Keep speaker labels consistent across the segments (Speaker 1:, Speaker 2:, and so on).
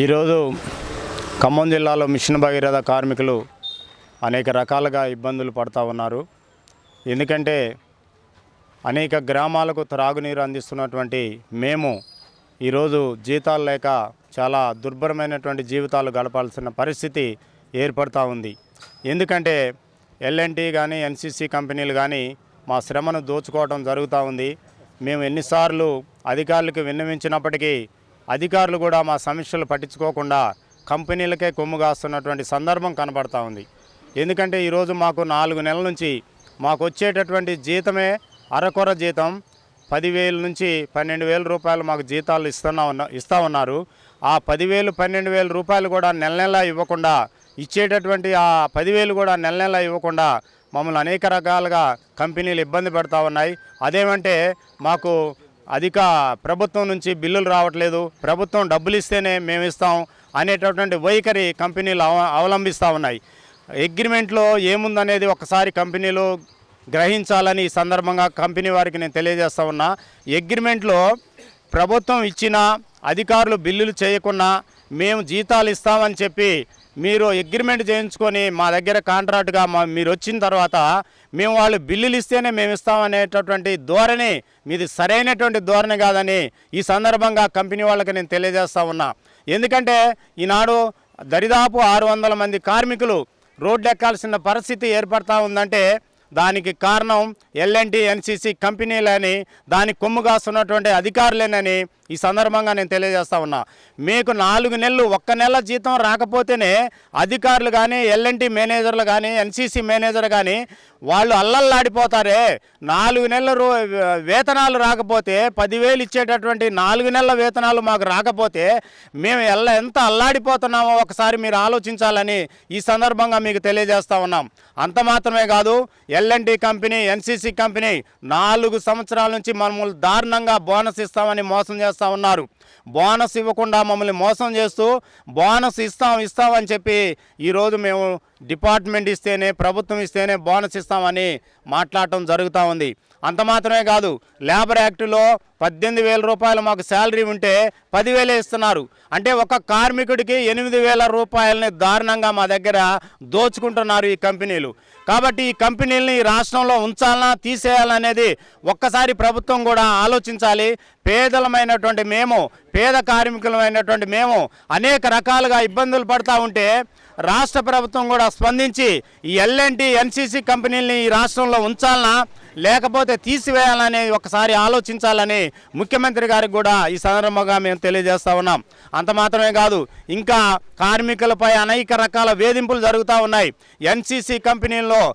Speaker 1: ఈరోజు ఖమ్మం జిల్లాలో మిషన్ భగీరథ కార్మికులు అనేక రకాలుగా ఇబ్బందులు పడుతూ ఉన్నారు. ఎందుకంటే అనేక గ్రామాలకు త్రాగునీరు అందిస్తున్నటువంటి మేము ఈరోజు జీతాలు లేక చాలా దుర్భరమైనటువంటి జీవితాలు గడపాల్సిన పరిస్థితి ఏర్పడుతూ ఉంది. ఎందుకంటే ఎల్ఎన్టీ కానీ ఎన్సీసీ కంపెనీలు కానీ మా శ్రమను దోచుకోవడం జరుగుతూ ఉంది. మేము ఎన్నిసార్లు అధికారులకు విన్నవించినప్పటికీ అధికారులు కూడా మా సమస్యలు పట్టించుకోకుండా కంపెనీలకే కొమ్ము కాస్తున్నటువంటి సందర్భం కనబడతా ఉంది. ఎందుకంటే ఈరోజు మాకు నాలుగు నెలల నుంచి మాకు వచ్చేటటువంటి జీతమే అరకొర జీతం. పదివేల నుంచి పన్నెండు వేల రూపాయలు మాకు జీతాలు ఇస్తున్నా ఉన్న ఇస్తా ఉన్నారు. ఆ పదివేలు పన్నెండు వేల రూపాయలు కూడా నెల నెల ఇవ్వకుండా ఇచ్చేటటువంటి ఆ పదివేలు కూడా నెల నెల ఇవ్వకుండా మమ్మల్ని అనేక రకాలుగా కంపెనీలు ఇబ్బంది పెడతా ఉన్నాయి. అదేమంటే మాకు అధిక ప్రభుత్వం నుంచి బిల్లులు రావట్లేదు. ప్రభుత్వం డబ్బులు ఇస్తేనే మేము ఇస్తాం అనేటటువంటి వైఖరి కంపెనీలు అవ అవలంబిస్తూ ఉన్నాయి. అగ్రిమెంట్లో ఏముందనేది ఒకసారి కంపెనీలు గ్రహించాలని ఈ సందర్భంగా కంపెనీ వారికి నేను తెలియజేస్తా ఉన్నా. అగ్రిమెంట్లో ప్రభుత్వం ఇచ్చిన అధికారులు బిల్లులు చేయకుండా మేము జీతాలు ఇస్తామని చెప్పి మీరు అగ్రిమెంట్ చేయించుకొని మా దగ్గర కాంట్రాక్ట్గా మా మీరు వచ్చిన తర్వాత మేము వాళ్ళు బిల్లులు ఇస్తేనే మేము ఇస్తామనేటటువంటి ధోరణి మీది సరైనటువంటి ధోరణి కాదని ఈ సందర్భంగా కంపెనీ వాళ్ళకి నేను తెలియజేస్తా ఉన్నా. ఎందుకంటే ఈనాడు దరిదాపు ఆరు వందల మంది కార్మికులు రోడ్లు ఎక్కాల్సిన పరిస్థితి ఏర్పడతా ఉందంటే దానికి కారణం ఎల్ఎన్టీ ఎన్సీసీ కంపెనీలని దాని కొమ్ము కాస్తున్నటువంటి అధికారులేనని ఈ సందర్భంగా నేను తెలియజేస్తా ఉన్నా. మీకు నాలుగు నెలలు ఒక్క నెల జీతం రాకపోతేనే అధికారులు కానీ ఎల్ఎన్టీ మేనేజర్లు కానీ ఎన్సీసీ మేనేజర్ కానీ వాళ్ళు అల్లల్లాడిపోతారే. నాలుగు నెలల వేతనాలు రాకపోతే పదివేలు ఇచ్చేటటువంటి నాలుగు నెలల వేతనాలు మాకు రాకపోతే మేము ఎల్ల ఎంత అల్లాడిపోతున్నామో ఒకసారి మీరు ఆలోచించాలని ఈ సందర్భంగా మీకు తెలియజేస్తా ఉన్నాం. అంత మాత్రమే కాదు ఎల్ఎన్టీ కంపెనీ ఎన్సీసీ కంపెనీ నాలుగు సంవత్సరాల నుంచి మమ్మల్ని దారుణంగా బోనస్ ఇస్తామని మోసం చేస్తూ ఉన్నారు. బోనస్ ఇవ్వకుండా మమ్మల్ని మోసం చేస్తూ బోనస్ ఇస్తాం ఇస్తామని చెప్పి ఈరోజు మేము డిపార్ట్మెంట్ ఇస్తేనే ప్రభుత్వం ఇస్తేనే బోనస్ ఇస్తామని మాట్లాడటం జరుగుతూ ఉంది. అంత మాత్రమే కాదు లేబర్ యాక్టులో పద్దెనిమిది వేల రూపాయలు మాకు శాలరీ ఉంటే పదివేలే ఇస్తున్నారు. అంటే ఒక కార్మికుడికి ఎనిమిది వేల రూపాయలని దారుణంగా మా దగ్గర దోచుకుంటున్నారు ఈ కంపెనీలు. కాబట్టి ఈ కంపెనీలని ఈ రాష్ట్రంలో ఉంచాలనా తీసేయాలనేది ఒక్కసారి ప్రభుత్వం కూడా ఆలోచించాలి. పేదలమైనటువంటి మేము పేద కార్మికులమైనటువంటి మేము అనేక రకాలుగా ఇబ్బందులు పడతా ఉంటే రాష్ట్ర ప్రభుత్వం కూడా స్పందించి ఈ ఎల్ఎన్టీ ఎన్సీసీ కంపెనీలని ఈ రాష్ట్రంలో ఉంచాలనా? లేకపోతే తీసివేయాలని ఒకసారి ఆలోచించాలని ముఖ్యమంత్రి గారికి కూడా ఈ సందర్భంగా మేము తెలియజేస్తా ఉన్నాం. అంత మాత్రమే కాదు ఇంకా కార్మికులపై అనేక రకాల వేధింపులు జరుగుతూ ఉన్నాయి. ఎన్సీసీ కంపెనీల్లో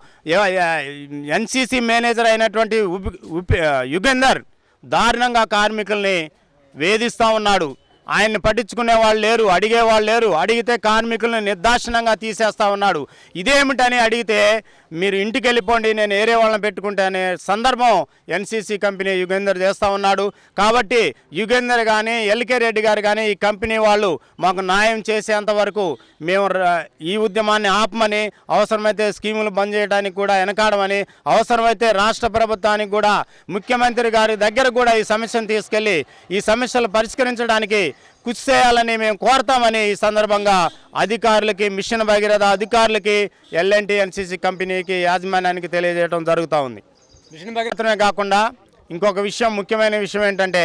Speaker 1: ఎన్సీసీ మేనేజర్ అయినటువంటి ఉపి- యుగేందర్ దారుణంగా కార్మికుల్ని వేధిస్తూ ఉన్నాడు. ఆయన్ని పట్టించుకునే వాళ్ళు లేరు అడిగే వాళ్ళు లేరు. అడిగితే కార్మికులను నిర్దాక్షిణంగా తీసేస్తా ఉన్నాడు. ఇదేమిటని అడిగితే మీరు ఇంటికి వెళ్ళిపోండి నేను ఏరే వాళ్ళని పెట్టుకుంటే అనే సందర్భం ఎన్సీసీ కంపెనీ యుగేందర్ చేస్తూ ఉన్నాడు. కాబట్టి యుగేందర్ కానీ ఎల్కే రెడ్డి గారు కానీ ఈ కంపెనీ వాళ్ళు మాకు న్యాయం చేసేంత వరకు మేము ఈ ఉద్యమాన్ని ఆపమని అవసరమైతే స్కీములు బంద్ చేయడానికి కూడా వెనకాడమని అవసరమైతే రాష్ట్ర ప్రభుత్వానికి కూడా ముఖ్యమంత్రి గారి దగ్గర కూడా ఈ సమస్యను తీసుకెళ్ళి ఈ సమస్యలు పరిష్కరించడానికి కృషి చేయాలని మేము కోరతామని ఈ సందర్భంగా అధికారులకి మిషన్ భగీరథ అధికారులకి ఎల్ఎన్టీ ఎన్సీసీ కంపెనీకి యాజమాన్యానికి తెలియజేయడం జరుగుతూ ఉంది. మిషన్ భగీరథమే కాకుండా ఇంకొక విషయం ముఖ్యమైన విషయం ఏంటంటే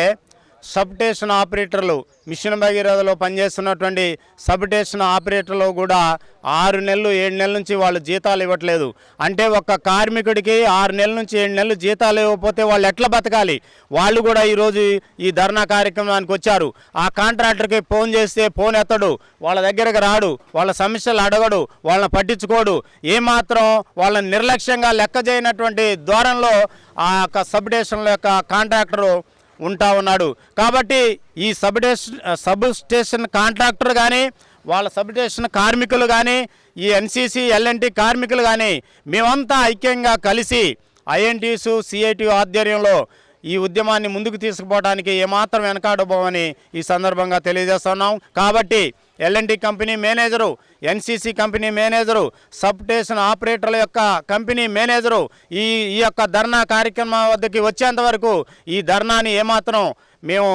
Speaker 1: సబ్ స్టేషన్ ఆపరేటర్లు మిషన్ భగీరథలో పనిచేస్తున్నటువంటి సబ్ స్టేషన్ ఆపరేటర్లు కూడా ఆరు నెలలు ఏడు నెలల నుంచి వాళ్ళు జీతాలు ఇవ్వట్లేదు. అంటే ఒక కార్మికుడికి ఆరు నెలల నుంచి ఏడు నెలలు జీతాలు ఇవ్వకపోతే వాళ్ళు ఎట్లా బతకాలి? వాళ్ళు కూడా ఈరోజు ఈ ధర్నా కార్యక్రమానికి వచ్చారు. ఆ కాంట్రాక్టర్కి ఫోన్ చేస్తే ఫోన్ ఎత్తడు. వాళ్ళ దగ్గరకు రాడు. వాళ్ళ సమస్యలు అడగడు. వాళ్ళని పట్టించుకోడు. ఏమాత్రం వాళ్ళని నిర్లక్ష్యంగా లెక్క చేయనటువంటి ధోరణిలో ఆ యొక్క సబ్ స్టేషన్ల యొక్క కాంట్రాక్టరు ఉంటా ఉన్నాడు. కాబట్టి ఈ substation substation contractor కానీ వాళ్ళ సబ్ స్టేషన్ కార్మికులు కానీ ఈ ఎన్సీసీ ఎల్ఎన్టీ కార్మికులు కానీ మేమంతా ఐక్యంగా కలిసి ఐఎన్టీసు సిఐటి ఆధ్వర్యంలో ఈ ఉద్యమాన్ని ముందుకు తీసుకుపోవడానికి ఏమాత్రం వెనకాడబోమని ఈ సందర్భంగా తెలియజేస్తున్నాం కాబట్టి LNT company manager NCC company manager substation ఆపరేటర్ల యొక్క కంపెనీ మేనేజరు ఈ ఈ యొక్క ధర్నా కార్యక్రమం వద్దకి వచ్చేంత వరకు ఈ ధర్నాని ఏమాత్రం మేము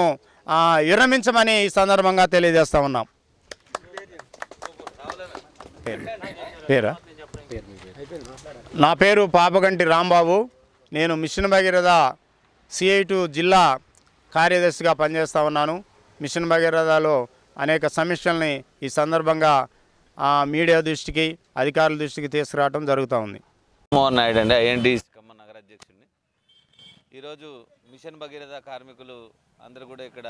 Speaker 1: విరమించమని ఈ సందర్భంగా తెలియజేస్తూ ఉన్నాం. పేరా? నా పేరు పాపగంటి రాంబాబు. నేను మిషన్ భగీరథ సిఐటు జిల్లా కార్యదర్శిగా పనిచేస్తూ ఉన్నాను. మిషన్ భగీరథలో అనేక సమస్యల్ని ఈ సందర్భంగా ఆ, మీడియా దృష్టికి అధికారుల దృష్టికి తీసుకురావడం జరుగుతూ ఉంది.
Speaker 2: మోహన్ నాయుడు అండి ఐఎన్టీ ఖమ్మం నగర అధ్యక్షుడిని. ఈరోజు మిషన్ భగీరథ కార్మికులు అందరూ కూడా ఇక్కడ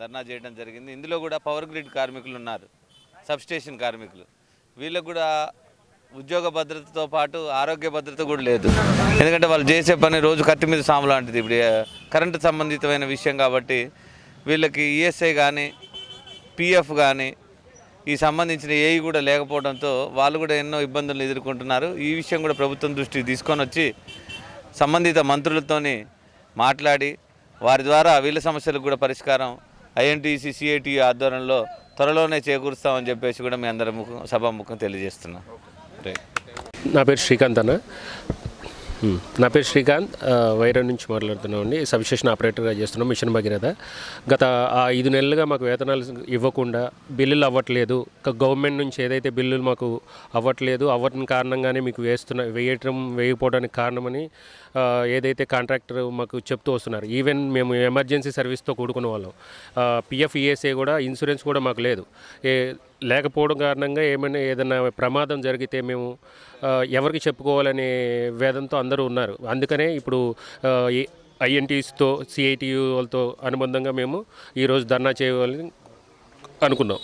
Speaker 2: ధర్నా చేయడం జరిగింది. ఇందులో కూడా పవర్ గ్రిడ్ కార్మికులు ఉన్నారు సబ్స్టేషన్ కార్మికులు. వీళ్ళకు కూడా ఉద్యోగ భద్రతతో పాటు ఆరోగ్య భద్రత కూడా లేదు. ఎందుకంటే వాళ్ళు చేసే పని రోజు కత్తి మీద సాము లాంటిది. ఇప్పుడు కరెంటు సంబంధితమైన విషయం కాబట్టి వీళ్ళకి ఈఎస్ఐ కానీ పిఎఫ్ కానీ ఈ సంబంధించిన ఏవి కూడా లేకపోవడంతో వాళ్ళు కూడా ఎన్నో ఇబ్బందులు ఎదుర్కొంటున్నారు. ఈ విషయం కూడా ప్రభుత్వం దృష్టికి తీసుకొని వచ్చి సంబంధిత మంత్రులతోని మాట్లాడి వారి ద్వారా వీళ్ళ సమస్యలకు కూడా పరిష్కారం ఐఎన్టీసీ సిఐటి ఆధ్వర్యంలో త్వరలోనే చేకూరుస్తామని చెప్పేసి కూడా మీ అందరి ముఖం సభాముఖం తెలియజేస్తున్నాం.
Speaker 3: నా పేరు శ్రీకాంత్ అన్న. నా పేరు శ్రీకాంత్ ఆ, వైరా నుంచి మాట్లాడుతున్నామండి. సబ్స్టేషన్ ఆపరేటర్గా చేస్తున్నాం మిషన్ భగీరథ. గత ఐదు నెలలుగా మాకు వేతనాలు ఇవ్వకుండా బిల్లులు అవ్వట్లేదు. గవర్నమెంట్ నుంచి ఏదైతే బిల్లులు మాకు అవ్వట్లేదు అవ్వటం కారణంగానే మీకు వేస్తున్న వేయటం వేయకపోవడానికి కారణమని ఏదైతే కాంట్రాక్టర్ మాకు చెప్తూ వస్తున్నారు. ఈవెన్ మేము ఎమర్జెన్సీ సర్వీస్తో కూడుకున్న వాళ్ళం. పిఎఫ్ ఈఎస్ఏ కూడా ఇన్సూరెన్స్ కూడా మాకు లేదు. ఏ లేకపోవడం కారణంగా ఏమైనా ఏదైనా ప్రమాదం జరిగితే మేము ఎవరికి చెప్పుకోవాలనే వేదంతో అందరూ ఉన్నారు. అందుకనే ఇప్పుడు ఐఎన్టీస్తో సిఐటియు వాళ్ళతో అనుబంధంగా మేము ఈరోజు ధర్నా చేయాలని అనుకున్నాం.